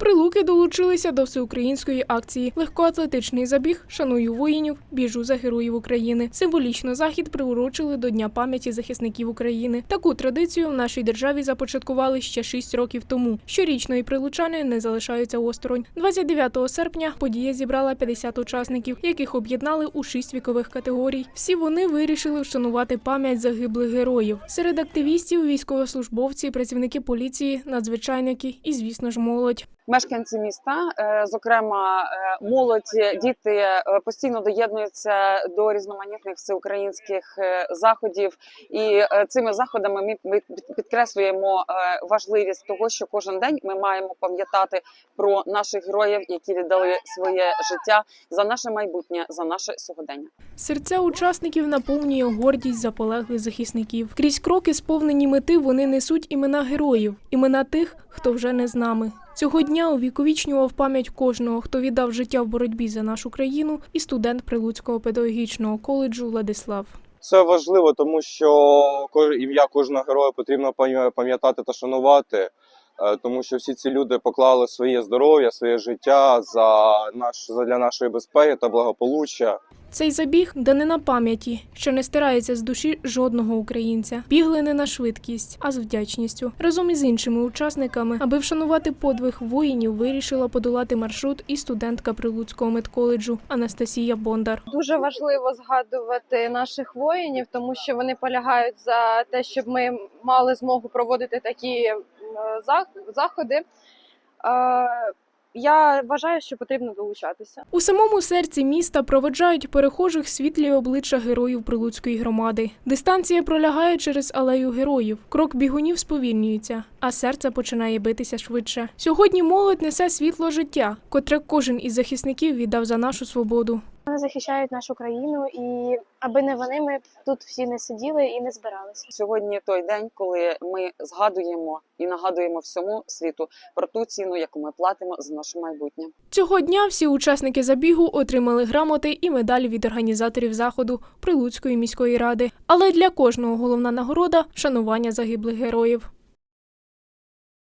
Прилуки долучилися до всеукраїнської акції Легкоатлетичний забіг Шаную воїнів, біжу за героїв України. Символічно захід приурочили до Дня пам'яті захисників України. Таку традицію в нашій державі започаткували ще шість років тому. Щорічно і прилучани не залишаються осторонь. 29 серпня подія зібрала 50 учасників, яких об'єднали у шість вікових категорій. Всі вони вирішили вшанувати пам'ять загиблих героїв. Серед активістів військовослужбовці, працівники поліції, надзвичайники і, звісно ж, молодь. Мешканці міста, е, зокрема е, молодь, діти е, постійно доєднуються до різноманітних всеукраїнських заходів, і цими заходами ми підкреслюємо важливість того, що кожен день ми маємо пам'ятати про наших героїв, які віддали своє життя за наше майбутнє, за наше сьогодення. Серця учасників наповнює гордість за полеглих захисників. Крізь кроки, сповнені мети, вони несуть імена героїв, імена тих, хто вже не з нами. Цього дня увіковічнював пам'ять кожного, хто віддав життя в боротьбі за нашу країну, і студент Прилуцького педагогічного коледжу Владислав. Це важливо, тому що ім'я кожного героя потрібно пам'ятати та шанувати, е, тому що всі ці люди поклали своє здоров'я, своє життя за наш для нашої безпеки та благополуччя. Цей забіг данина пам'яті, що не стирається з душі жодного українця. Бігли не на швидкість, а з вдячністю. Разом із іншими учасниками, аби вшанувати подвиг воїнів, вирішила подолати маршрут і студентка Прилуцького медколеджу Анастасія Бондар. Дуже важливо згадувати наших воїнів, тому що вони полягають за те, щоб ми мали змогу проводити такі заходи. Я вважаю, що потрібно долучатися. У самому серці міста проведжають перехожих світлі обличчя героїв Прилуцької громади. Дистанція пролягає через алею героїв. Крок бігунів сповільнюється, а серце починає битися швидше. Сьогодні молодь несе світло життя, котре кожен із захисників віддав за нашу свободу. Вони захищають нашу країну, і аби не вони, ми б тут всі не сиділи і не збиралися. Сьогодні той день, коли ми згадуємо і нагадуємо всьому світу про ту ціну, яку ми платимо за наше майбутнє. Цього дня всі учасники забігу отримали грамоти і медалі від організаторів заходу Прилуцької міської ради. Але для кожного головна нагорода вшанування загиблих героїв.